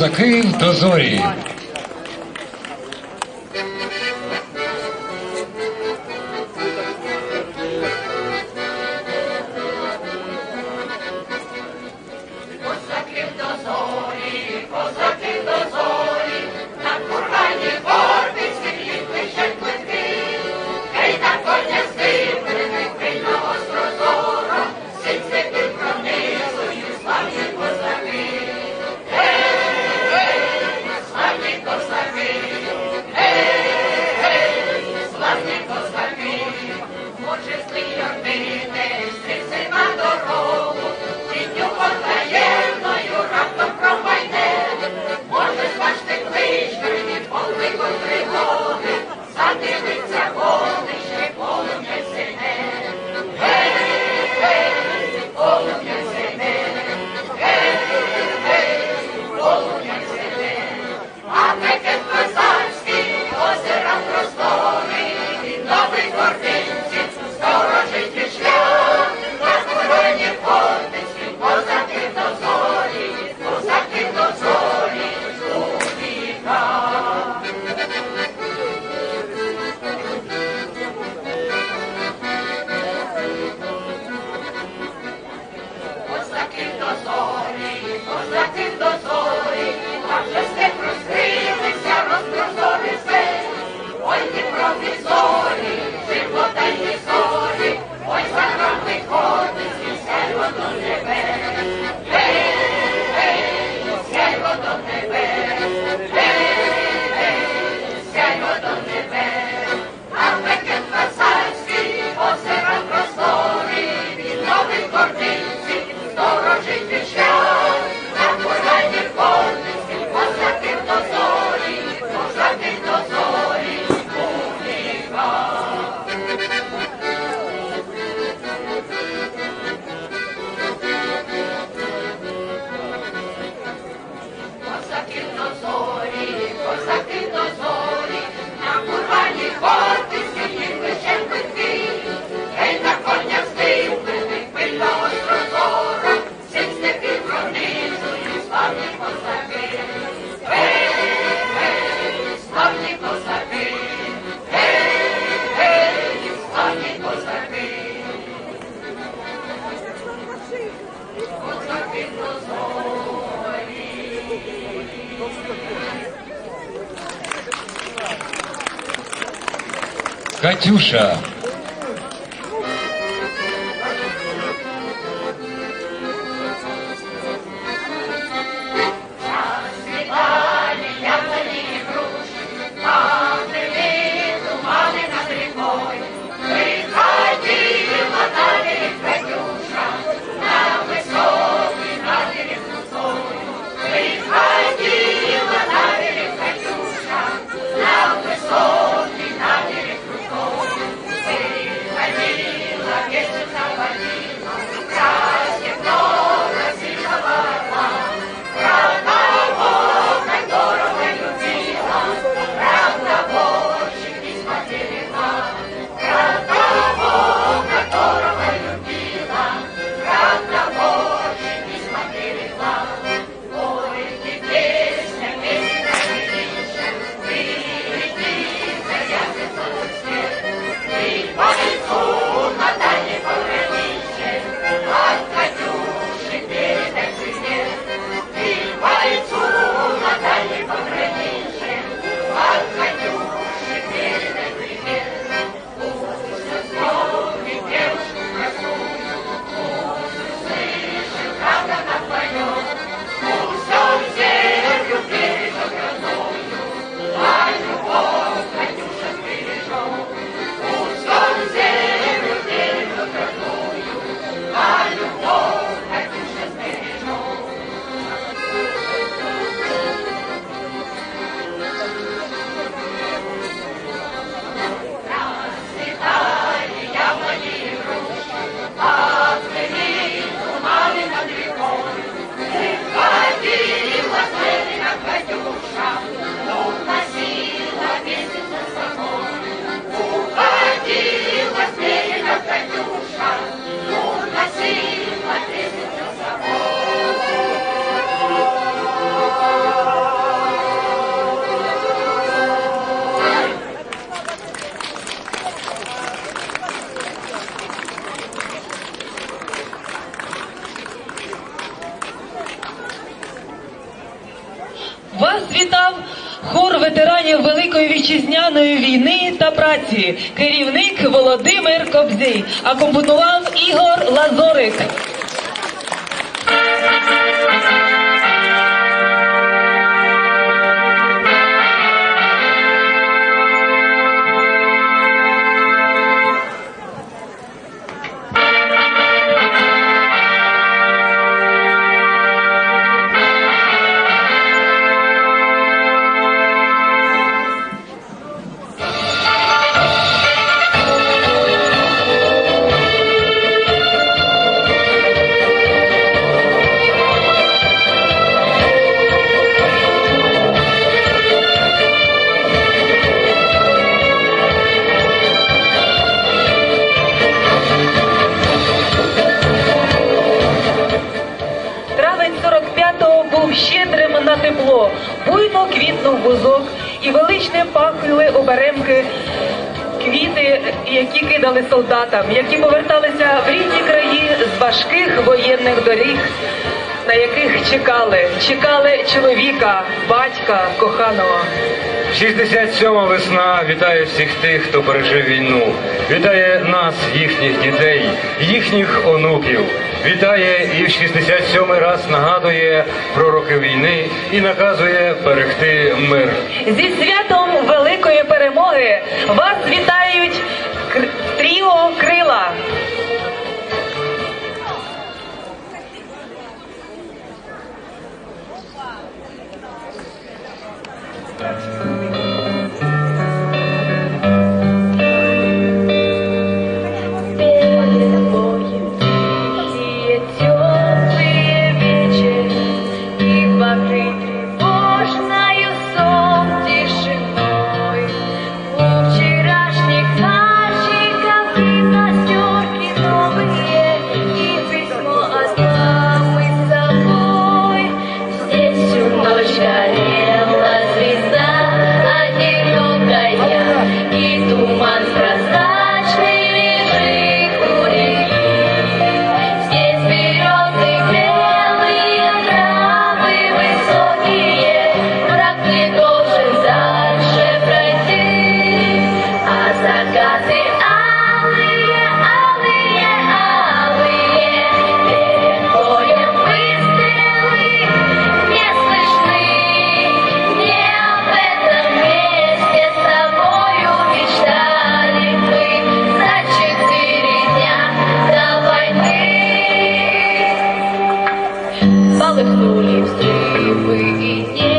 Козаки до зорі. 就是 вітчизняної війни та праці. Керівник Володимир Кобзій. Акомпонував Ігор Лазорик. На тепло, буйно квітнув бузок і величне пахли оберемки квіти, які кидали солдатам, які поверталися в рідні краї з важких воєнних доріг, на яких чекали, чекали чоловіка, батька, коханого. 67-ма весна вітає всіх тих, хто пережив війну. Вітає нас, їхніх дітей, їхніх онуків. Вітає і в 67-й раз нагадує про роки війни і наказує берегти мир. Зі святом великої перемоги вас вітають тріо крила. Перед Полыхнули взрывы и небо